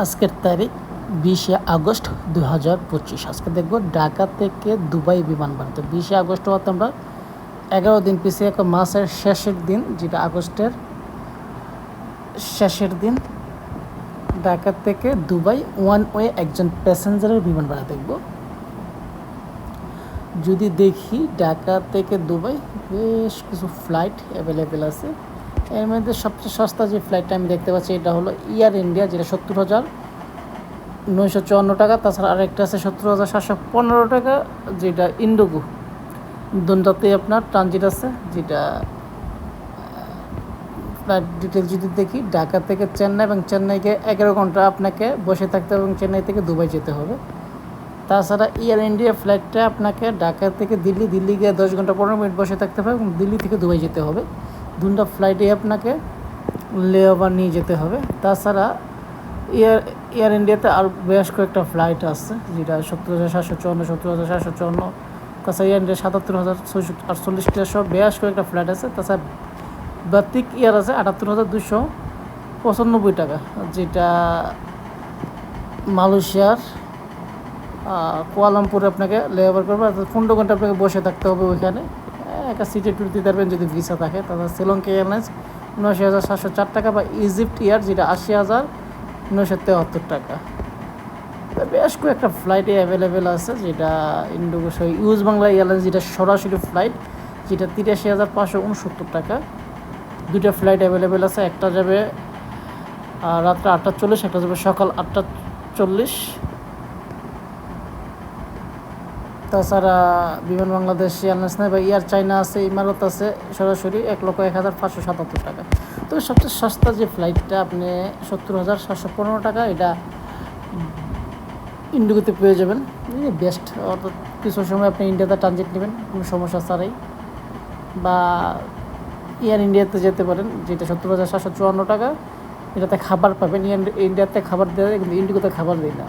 আজকের তারিখ বিশে আগস্ট দু হাজার পঁচিশ। আজকে দেখব ঢাকা থেকে দুবাই বিমান বাণিজ্য বিশে আগস্ট হতে আমরা এগারো দিন পিছিয়ে এক মাসের শেষের দিন, যেটা আগস্টের শেষের দিন, ঢাকা থেকে দুবাই ওয়ান ওয়ে একজন প্যাসেঞ্জারের বিমান ভাড়া দেখব। যদি দেখি ঢাকা থেকে দুবাই, বেশ কিছু ফ্লাইট অ্যাভেলেবেল আছে। এর মধ্যে সবচেয়ে সস্তা যে ফ্লাইটটা আমি দেখতে পাচ্ছি, এটা হলো এয়ার ইন্ডিয়া যেটা সত্তর হাজার। নয়শো চুয়ান্ন টাকা, তাছাড়া আরেকটা আছে সত্তর হাজার সাতশো পনেরো টাকা, যেটা ইন্ডোগো দুটাতে আপনার ট্রানজিট আছে, যেটা ফ্লাইট ডিটেলস যদি দেখি, ঢাকা থেকে চেন্নাই এবং চেন্নাইকে এগারো ঘণ্টা আপনাকে বসে থাকতে হবে এবং চেন্নাই থেকে দুবাই যেতে হবে। তাছাড়া এয়ার ইন্ডিয়া ফ্লাইটটা আপনাকে ঢাকা থেকে দিল্লি দিল্লি গিয়ে দশ ঘণ্টা পনেরো মিনিট বসে থাকতে হবে এবং দিল্লি থেকে দুবাই যেতে হবে। দুটা ফ্লাইটে আপনাকে লে ওভার নিয়ে যেতে হবে। তাছাড়া এয়ার এয়ার ইন্ডিয়াতে আর বেশ কয়েকটা ফ্লাইট আছে, যেটা সত্তর হাজার সাতশো চুয়ান্ন, সত্তর হাজার সাতশো চুয়ান্ন, তাছাড়া এয়ার ইন্ডিয়া সাতাত্তর হাজার ছয়শো আটচল্লিশটা সব বেশ কয়েকটা ফ্লাইট আছে, তাছাড়া বাতিক ইয়ার আছে আটাত্তর হাজার দুশো পঁচানব্বই টাকা, যেটা মালয়েশিয়ার কুয়ালামপুরে আপনাকে লেবার করবে পনেরো ঘণ্টা আপনাকে বসে থাকতে হবে ওইখানে একটা সিটে ট্যুর দিতে পারবেন যদি ভিসা থাকে। তাছাড়া শ্রীলঙ্কা এয়ারলাইন্স উনআশি হাজার সাতশো চার টাকা বা ইজিপ্ট এয়ার যেটা আশি হাজার নশো তেহাত্তর টাকা। বেশ কয়েকটা ফ্লাইটে অ্যাভেলেবেল আছে, যেটা ইন্ডোগো ইউজ বাংলা এয়ারলাইন্স যেটা সরাসরি ফ্লাইট যেটা তিরাশি হাজার পাঁচশো উনসত্তর টাকা। দুইটা ফ্লাইট অ্যাভেলেবেল আছে, একটা যাবে রাত্রে আটটা চল্লিশ, একটা যাবে সকাল আটটা চল্লিশ। তাছাড়া বিমান বাংলাদেশ এয়ারলাইন্স নেই বা এয়ার চাইনা আছে, ইমারত আছে, সরাসরি এক লক্ষ এক হাজার পাঁচশো সাতাত্তর টাকা। তবে সবচেয়ে সস্তা যে ফ্লাইটটা আপনি সত্তর হাজার সাতশো পনেরো টাকা, এটা ইন্ডিগোতে পেয়ে যাবেন। বেস্ট অর্থাৎ কিছু সময় আপনি ইন্ডিয়াতে ট্রানজিট নেবেন, কোনো সমস্যা ছাড়াই। বা এয়ার ইন্ডিয়াতে যেতে পারেন, যেটা সত্তর হাজার সাতশো চুয়ান্ন টাকা। এটাতে খাবার পাবেন। ইন্ডিয়াতে খাবার দেওয়া কিন্তু ইন্ডিগোতে খাবার দেয় না।